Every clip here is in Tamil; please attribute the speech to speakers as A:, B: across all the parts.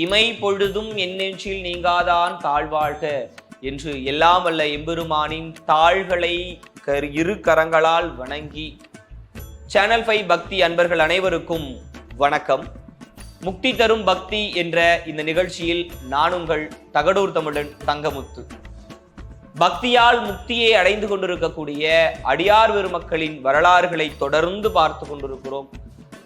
A: இமை பொழுதும் என் நெஞ்சில் நீங்காதான் தாழ்வாழ்க என்று எல்லாம் வல்ல எம்பெருமானின் தாள்களை கரு இரு கரங்களால் வணங்கி சேனல் ஃபைவ் பக்தி அன்பர்கள் அனைவருக்கும் வணக்கம். முக்தி தரும் பக்தி என்ற இந்த நிகழ்ச்சியில் நான் உங்கள் தகடூர் தமிழன் தங்கமுத்து. பக்தியால் முக்தியை அடைந்து கொண்டிருக்கக்கூடிய அடியார் பெருமக்களின் வரலாறுகளை தொடர்ந்து பார்த்து கொண்டிருக்கிறோம்.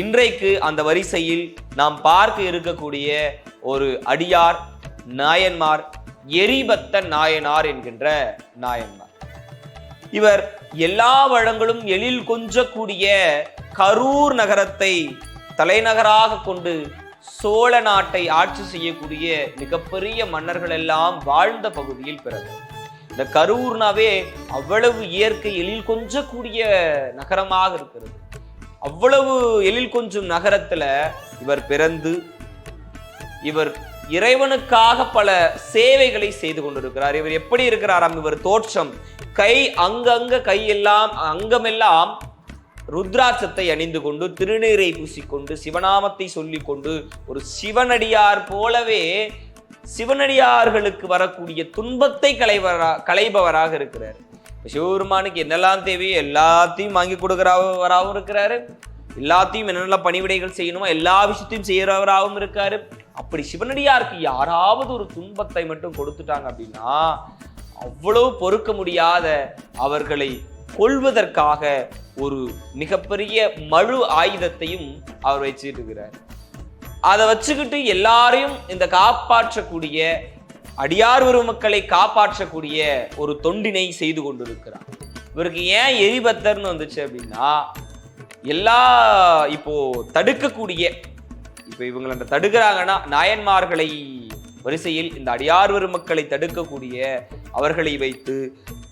A: இன்றைக்கு அந்த வரிசையில் நாம் பார்க்க இருக்கக்கூடிய ஒரு அடியார் நாயன்மார் எரிபத்த நாயனார் என்கின்ற நாயன்மார். இவர் எல்லா வளங்களும் எழில் கொஞ்சக்கூடிய கரூர் நகரத்தை தலைநகராக கொண்டு சோழ நாட்டை ஆட்சி செய்யக்கூடிய மிகப்பெரிய மன்னர்கள் எல்லாம் வாழ்ந்த பகுதியில் பிறகு இந்த கரூர்னாவே அவ்வளவு இயற்கை எழில் கொஞ்சக்கூடிய நகரமாக இருக்கிறது. அவ்வளவு எழில் கொஞ்சம் நகரத்துல இவர் பிறந்து இவர் இறைவனுக்காக பல சேவைகளை செய்து கொண்டிருக்கிறார். இவர் எப்படி இருக்கிறாராம்? இவர் தோற்றம். கை அங்கங்க கையெல்லாம் அங்கமெல்லாம் ருத்ராட்சத்தை அணிந்து கொண்டு திருநீரை பூசிக்கொண்டு சிவநாமத்தை சொல்லி கொண்டு ஒரு சிவனடியார் போலவே சிவனடியார்களுக்கு வரக்கூடிய துன்பத்தை களைவரா களைபவராக இருக்கிறார். சிவபெருமானுக்கு என்னெல்லாம் தேவையோ எல்லாத்தையும் வாங்கி கொடுக்குறவராகவும் இருக்கிறாரு. எல்லாத்தையும் என்னென்ன பணிவிடைகள் செய்யணுமோ எல்லா விஷயத்தையும் செய்கிறவராகவும் இருக்காரு. அப்படி சிவனடியாருக்கு யாராவது ஒரு துன்பத்தை மட்டும் கொடுத்துட்டாங்க அப்படின்னா அவ்வளவு பொறுக்க முடியாத அவர்களை கொள்வதற்காக ஒரு மிகப்பெரிய மழு ஆயுதத்தையும் அவர் வச்சுட்டு இருக்கிறார். அதை வச்சுக்கிட்டு எல்லாரையும் இந்த காப்பாற்றக்கூடிய அடியார் மக்களை காப்பாற்றக்கூடிய ஒரு தொண்டினை செய்து கொண்டிருக்கிறார். இவருக்கு ஏன் எரிபத்தர்னு வந்துச்சு அப்படின்னா எல்லா இப்போ தடுக்கக்கூடிய இப்போ இவங்களை அந்த தடுக்கிறாங்கன்னா நாயன்மார்களை வரிசையில் இந்த அடியார் மக்களை தடுக்கக்கூடிய அவர்களை வைத்து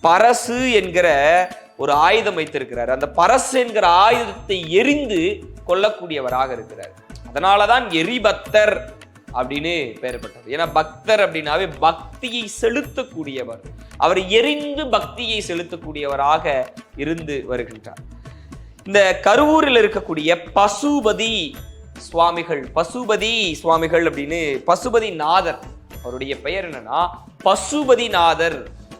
A: பரசு என்கிற ஒரு ஆயுதம் வைத்திருக்கிறார். அந்த பரசு என்கிற ஆயுதத்தை எரிந்து கொல்லக்கூடியவராக இருக்கிறார். அதனாலதான் எரிபத்தர் அப்படின்னு பெயர்பட்டது ஏன்னா பக்தர் அப்படின்னாவே பக்தியை செலுத்தக்கூடியவர். அவர் எரிந்து பக்தியை செலுத்தக்கூடியவராக இருந்து வருகின்றார். இந்த கருவூரில் இருக்கக்கூடிய பசுபதி சுவாமிகள் பசுபதி சுவாமிகள் அப்படின்னு பசுபதி நாதர் அவருடைய பெயர் என்னன்னா பசுபதி நாதர்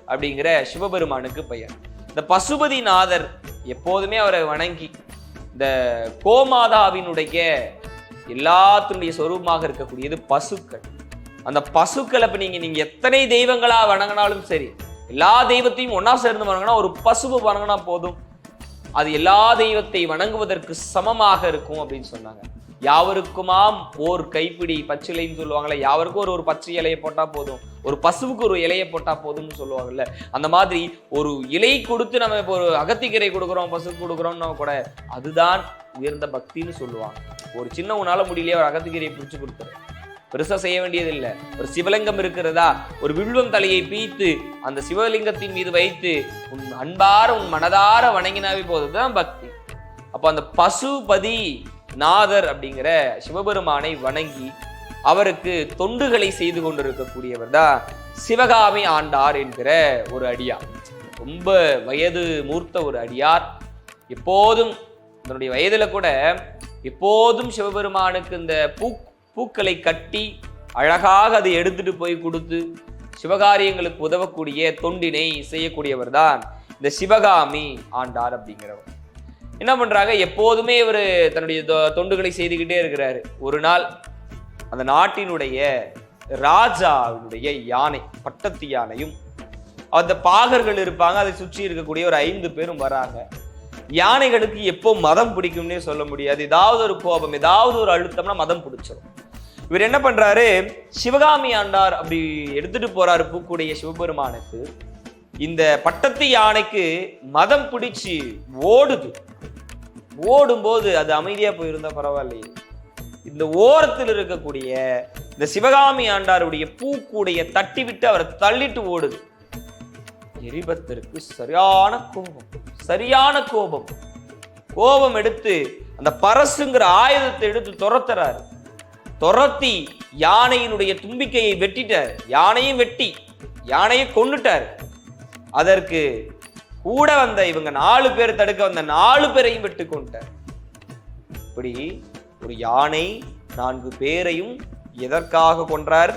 A: அப்படிங்கிற சிவபெருமானுக்கு பெயர். இந்த பசுபதி நாதர் எப்போதுமே அவரை வணங்கி இந்த கோமாதாவினுடைய எல்லாத்தினுடைய சொரூபமாக இருக்கக்கூடியது பசுக்கள். அந்த பசுக்களை அப்ப நீங்க நீங்க எத்தனை தெய்வங்களா வணங்கினாலும் சரி எல்லா தெய்வத்தையும் ஒன்னா சேர்ந்து வணங்கினா ஒரு பசுவை வணங்கினா போதும். அது எல்லா தெய்வத்தை வணங்குவதற்கு சமமாக இருக்கும் அப்படின்னு சொன்னாங்க. யாவருக்குமாம் ஓர் கைப்பிடி பச்சிலைன்னு சொல்லுவாங்கல்ல யாவருக்கும் ஒரு ஒரு பச்சை இலையை போட்டா போதும். ஒரு பசுவுக்கு ஒரு இலையை போட்டா போதும்னு சொல்லுவாங்கல்ல. அந்த மாதிரி ஒரு இலை கொடுத்து நம்ம இப்போ ஒரு அகத்திக்கீரை கொடுக்குறோம் பசுக்கு கொடுக்குறோம்னா கூட அதுதான் உயர்ந்த பக்தின்னு சொல்லுவாங்க. ஒரு சின்ன உன்னால முடியலையே ஒரு அகத்திக்கீரையை பிடிச்சு கொடுத்துரு. பெருசா செய்ய வேண்டியதில்லை. ஒரு சிவலிங்கம் இருக்கிறதா? ஒரு வில்வம் தலையை பீத்து அந்த சிவலிங்கத்தின் மீது வைத்து உன் அன்பார உன் மனதார வணங்கினாவே போதுதான் பக்தி. அப்போ அந்த பசுபதி நாதர் அப்படிங்கிற சிவபெருமானை வணங்கி அவருக்கு தொண்டுகளை செய்து கொண்டிருக்கக்கூடியவர் தான் சிவகாமி ஆண்டார் என்கிற ஒரு அடியார். ரொம்ப வயது மூர்த்த ஒரு அடியார். எப்போதும் தன்னுடைய வயதில் கூட எப்போதும் சிவபெருமானுக்கு இந்த பூ பூக்களை கட்டி அழகாக அதை எடுத்துட்டு போய் கொடுத்து சிவகாரியங்களுக்கு உதவக்கூடிய தொண்டினை செய்யக்கூடியவர் தான் இந்த சிவகாமி ஆண்டார் அப்படிங்கிறவர். என்ன பண்றாங்க? எப்போதுமே இவர் தன்னுடைய தொ- தொண்டுகளை செய்துக்கிட்டே இருக்கிறாரு. ஒரு நாள் அந்த நாட்டினுடைய ராஜாவினுடைய யானை பட்டத்து யானையும் அந்த பாகர்கள் இருப்பாங்க. அதை சுற்றி இருக்கக்கூடிய ஒரு ஐந்து பேரும் வராங்க. யானைகளுக்கு எப்போ மதம் பிடிக்கும்னே சொல்ல முடியாது. ஏதாவது ஒரு கோபம் ஏதாவது ஒரு அழுத்தம்னா மதம் பிடிச்சிடும் இவர் என்ன பண்றாரு? சிவகாமி ஆண்டார் அப்படி எடுத்துட்டு போறாரு பூக்கூடிய சிவபெருமானுக்கு. இந்த பட்டத்து யானைக்கு மதம் பிடிச்சி ஓடுது. ஓடும்போது அது அமைதியா போயிருந்தா பரவாயில்லையே. இந்த ஓரத்தில் இருக்கக்கூடிய இந்த சிவகாமி ஆண்டாருடைய பூக்கூடைய தட்டி விட்டு அவரை தள்ளிட்டு ஓடுது. எரிபத்திற்கு சரியான கோபம் சரியான கோபம். கோபம் எடுத்து அந்த பரசுங்கிற ஆயுதத்தை எடுத்து துரத்துறாரு. துரத்தி யானையினுடைய தும்பிக்கையை வெட்டிட்டார். யானையும் வெட்டி யானையை கொண்டுட்டார் அதற்கு கூட வந்த இவங்க நாலு பேர் தடுக்க வந்த நாலு பேரையும் வெட்டு கொண்டார் இப்படி ஒரு யானை நான்கு பேரையும் எதற்காக கொன்றார்?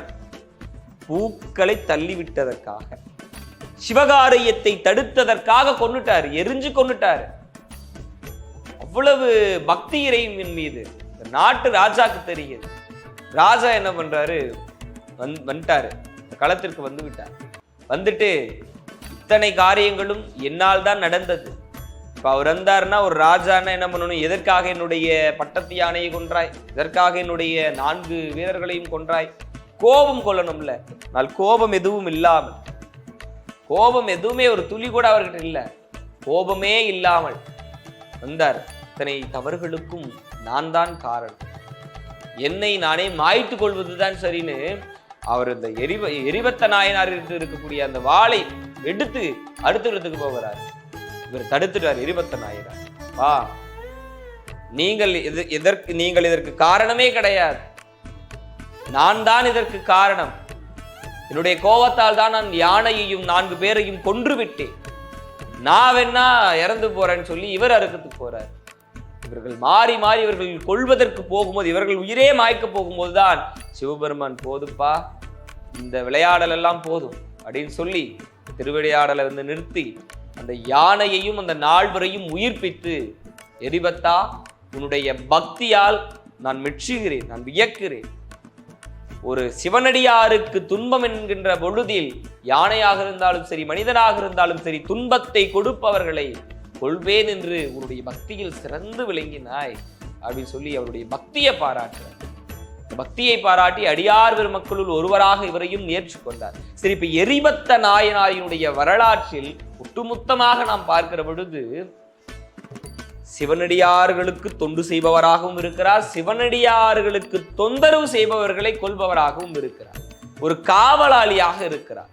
A: பூக்களை தள்ளிவிட்டதற்காக. சிவகாரியத்தை தடுத்ததற்காக கொண்டுட்டார் எரிஞ்சு கொண்டுட்டார் அவ்வளவு பக்தி இறைவின் மீது. நாட்டு ராஜாக்கு தெரியுது. ராஜா என்ன பண்றாரு? வந் வந்துட்டாரு. இந்த களத்திற்கு வந்து விட்டார். வந்துட்டு இத்தனை காரியங்களும் என்னால் தான் நடந்தது. இப்ப அவர் வந்தாருன்னா ஒரு ராஜான்னா என்ன பண்ணணும்? எதற்காக என்னுடைய பட்டத்து யானையை கொன்றாய்? எதற்காக என்னுடைய நான்கு வீரர்களையும் கொன்றாய்? கோபம் கொள்ளணும்ல. ஆனால் கோபம் எதுவும் இல்லாமல். கோபம் எதுவுமே ஒரு துளி கூட அவர்கிட்ட இல்ல. கோபமே இல்லாமல் வந்தார். இத்தனை தவறுகளுக்கும் நான் தான் காரணம். என்னை நானே மாய்த்து கொள்வதுதான் சரின்னு அவர் இந்த எரிவ எரிவத்த நாயனார் இருக்கக்கூடிய அந்த வாளை எடுத்து அடுத்துறதுக்கு போகிறார். இவர் தடுத்துட்டார் எரிவத்த நாயனார். வா நீங்கள் இது எதற்கு நீங்கள் இதற்கு காரணமே கிடையாது. நான் தான் இதற்கு காரணம். என்னுடைய கோபத்தால் தான் நான் யானையையும் நான்கு பேரையும் கொன்று விட்டேன் நான் வேணா இறந்து போறேன்னு சொல்லி இவர் அறுக்கத்துக்கு போறார். இவர்கள் மாறி மாறி இவர்கள் கொள்வதற்கு போகும்போது இவர்கள் உயிரே மாய்க்க போகும்போது தான் சிவபெருமான் போதுப்பா இந்த விளையாடல் எல்லாம் போதும் அப்படின்னு சொல்லி திருவிளையாடலை வந்து நிறுத்தி அந்த யானையையும் அந்த நால்வரையும் உயிர்ப்பித்து எரிபத்தா உன்னுடைய பக்தியால் நான் மெச்சுகிறேன் நான் வியக்கிறேன் ஒரு சிவனடியாருக்கு துன்பம் என்கின்ற பொழுதில் யானையாக இருந்தாலும் சரி மனிதனாக இருந்தாலும் சரி துன்பத்தை கொடுப்பவர்களை கொள்வேன் என்று உன்னுடைய பக்தியில் சிறந்து விளங்கினாய் அப்படின்னு சொல்லி அவருடைய பக்தியை பாராட்டுறார். பக்தியை பாராட்டி அடியார் பெருமக்களுள் ஒருவராக இவரையும் ஏற்றுக்கொண்டார் சரி இப்ப எரிபத்த நாயனாரினுடைய வரலாற்றில் ஒட்டுமொத்தமாக நாம் பார்க்கிற பொழுது சிவனடியார்களுக்கு தொண்டு செய்பவராகவும் இருக்கிறார். சிவனடியார்களுக்கு தொந்தரவு செய்பவர்களை கொள்பவராகவும் இருக்கிறார். ஒரு காவலாளியாக இருக்கிறார்.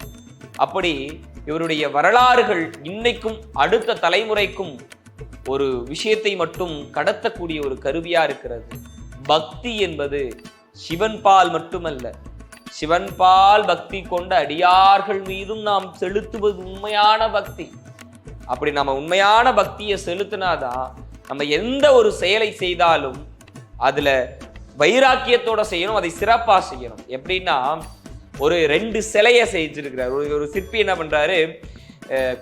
A: அப்படி இவருடைய வரலாறுகள் இன்னைக்கும் அடுத்த தலைமுறைக்கும் ஒரு விஷயத்தை மட்டும் கடத்தக்கூடிய ஒரு கருவியா இருக்கிறது. பக்தி என்பது சிவன் பால் மட்டுமல்ல. சிவன் பால் பக்தி கொண்ட அடியார்கள் மீதும் நாம் செலுத்துவது உண்மையான பக்தி. அப்படி நம்ம உண்மையான பக்தியை செலுத்தினாதான் நம்ம எந்த ஒரு செயலை செய்தாலும் அதில் வைராக்கியத்தோட செய்யணும் அதை சிறப்பாக செய்யணும். எப்படின்னா ஒரு ரெண்டு சிலையை செஞ்சிருக்கிறார். ஒரு ஒரு சிற்பி என்ன பண்ணுறாரு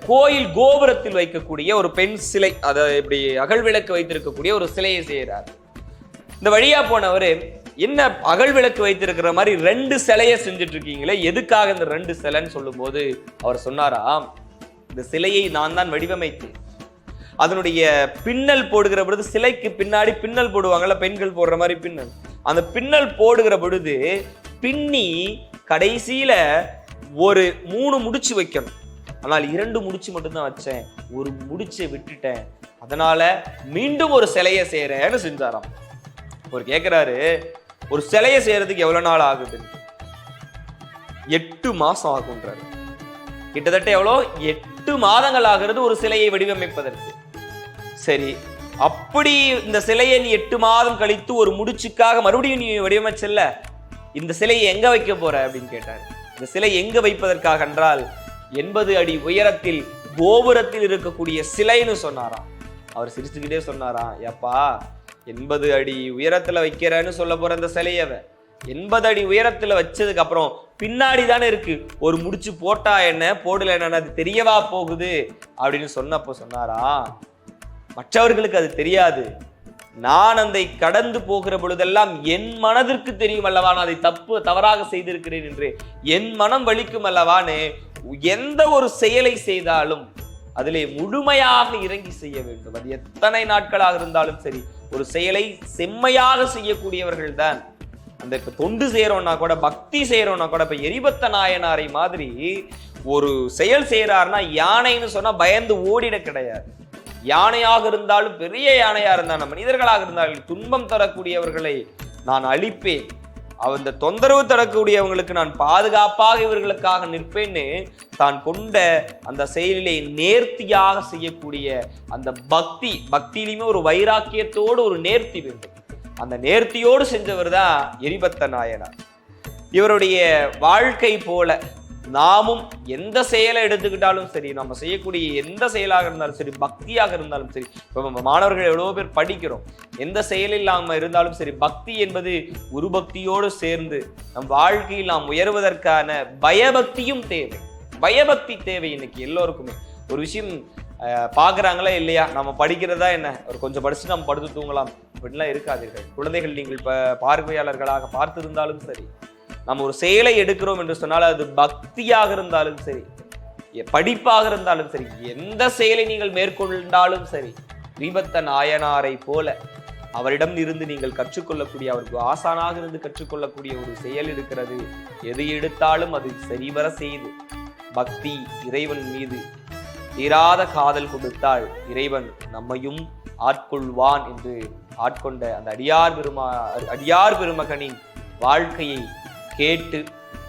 A: கோயில் கோபுரத்தில் வைக்கக்கூடிய ஒரு பெண் சிலை அதை இப்படி அகழ்விளக்கு வைத்திருக்கக்கூடிய ஒரு சிலையை செய்கிறார் இந்த வழியா போனவர் என்ன அகல் விளக்கு வைத்திருக்கிற மாதிரி ரெண்டு சிலையை செஞ்சுட்டு இருக்கீங்களே எதுக்காக இந்த ரெண்டு சிலைன்னு சொல்லும்போது அவர் சொன்னாராம் இந்த சிலையை நான் தான் வடிவமைத்தேன். அதனுடைய பின்னல் போடுகிற பொழுது சிலைக்கு பின்னாடி பின்னல் போடுவாங்கல்ல பெண்கள் போடுற மாதிரி பின்னல். அந்த பின்னல் போடுகிற பொழுது பின்னி கடைசியில ஒரு மூணு முடிச்சு வைக்கணும். ஆனால் இரண்டு முடிச்சு மட்டும்தான் வச்சேன். ஒரு முடிச்சை விட்டுட்டேன். அதனால மீண்டும் ஒரு சிலையை செய்யறேன்னு செஞ்சாராம். அவர் கேட்கிறாரு ஒரு சிலையை செய்யறதுக்கு எவ்வளவு நாள் ஆகுது? எட்டு மாசம் ஆகுன்றாரு கிட்டத்தட்ட எவ்வளோ? எட்டு மாதங்கள் ஆகிறது ஒரு சிலையை வடிவமைப்பதற்கு. சரி அப்படி இந்த சிலையை நீ எட்டு மாதம் கழித்து ஒரு முடிச்சுக்காக மறுபடியும் நீ வடிவமைச்சல்ல? இந்த சிலையை எங்க வைக்க போற? அப்படின்னு கேட்டார். இந்த சிலை எங்க வைப்பதற்காக என்றால் எண்பது அடி உயரத்தில் கோபுரத்தில் இருக்கக்கூடிய சிலைன்னு சொன்னாராம். அவர் சிரிச்சுக்கிட்டே சொன்னாராம் ஏப்பா எண்பது அடி உயரத்துல வைக்கிறேன்னு சொல்ல போற அந்த சிலையவ எண்பது அடி உயரத்துல வச்சதுக்கு அப்புறம் பின்னாடி தானே இருக்கு. ஒரு முடிச்சு போட்டா என்ன? போடல என்ன? அது தெரியவா போகுது? அப்படின்னு சொன்னப்போ சொன்னாரா மற்றவர்களுக்கு அது தெரியாது. நான் அதை கடந்து போகிற பொழுதெல்லாம் என் மனதிற்கு தெரியும் அல்லவா நான் அதை தப்பு தவறாக செய்திருக்கிறேன் என்று. என் மனம் வலிக்கும் அல்லவான்னு எந்த ஒரு செயலை செய்தாலும் அதிலே முழுமையாக இறங்கி செய்ய வேண்டும். அது எத்தனை நாட்களாக இருந்தாலும் சரி ஒரு செயலை செம்மையாக செய்யக்கூடியவர்கள் தான் அந்த இப்ப தொண்டு செய்யறோம்னா கூட பக்தி செய்யறோம்னா கூட இப்ப எரிபத்த நாயனாரை மாதிரி ஒரு செயல் செய்யறாருன்னா யானைன்னு சொன்னா பயந்து ஓடிட கிடையாது. யானையாக இருந்தாலும் பெரிய யானையாக இருந்தாலும் மனிதர்களாக இருந்தாலும் துன்பம் தரக்கூடியவர்களை நான் அழிப்பேன். அந்த தொந்தரவு தரக்கூடியவங்களுக்கு நான் பாதுகாப்பாக இவர்களுக்காக நிற்பேன்னு தான் கொண்ட அந்த செயலிலே நேர்த்தியாக செய்யக்கூடிய அந்த பக்தி பக்தியிலுமே ஒரு வைராக்கியத்தோடு ஒரு நேர்த்தி வேண்டும். அந்த நேர்த்தியோடு செஞ்சவர் தான் எரிபத்த நாயனார். இவருடைய வாழ்க்கை போல நாமும் எந்த செயலை எடுத்துக்கிட்டாலும் சரி நம்ம செய்யக்கூடிய எந்த செயலாக இருந்தாலும் சரி பக்தியாக இருந்தாலும் சரி இப்போ நம்ம மாணவர்கள் எவ்வளோ பேர் படிக்கிறோம். எந்த செயலில் நாம் இருந்தாலும் சரி பக்தி என்பது ஒரு பக்தியோடு சேர்ந்து நம் வாழ்க்கையில் நாம் உயர்வதற்கான பயபக்தியும் தேவை. பயபக்தி தேவை இன்னைக்கு எல்லோருக்குமே. ஒரு விஷயம் பார்க்குறாங்களா இல்லையா? நம்ம படிக்கிறதா என்ன? ஒரு கொஞ்சம் படிச்சு நம்ம படுத்து தூங்கலாம். இப்படிலாம் இருக்காதீர்கள். குழந்தைகள் நீங்கள் இப்போ பார்வையாளர்களாக பார்த்திருந்தாலும் சரி நம்ம ஒரு செயலை எடுக்கிறோம் என்று சொன்னால் அது பக்தியாக இருந்தாலும் சரி எ- படிப்பாக இருந்தாலும் சரி எந்த செயலை நீங்கள் மேற்கொண்டாலும் சரி ரீபத்த நாயனாரை போல அவரிடம் இருந்து நீங்கள் கற்றுக்கொள்ளக்கூடிய அவருக்கு ஆசானாக இருந்து கற்றுக்கொள்ளக்கூடிய ஒரு செயல் இருக்கிறது. எது எடுத்தாலும் அது சரிவர செய்து பக்தி இறைவன் மீது தீராத காதல் கொடுத்தால் இறைவன் நம்மையும் ஆட்கொள்வான் என்று ஆட்கொண்ட அந்த அடியார் பெருமா அடியார் பெருமகனின் வாழ்க்கையை கேட்டு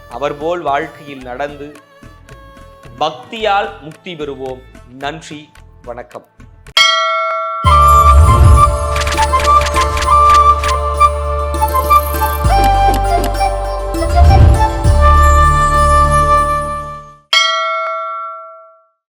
A: அவர் போல் வாழ்க்கையில் நடந்து பக்தியால் முக்தி பெறுவோம். நன்றி வணக்கம்.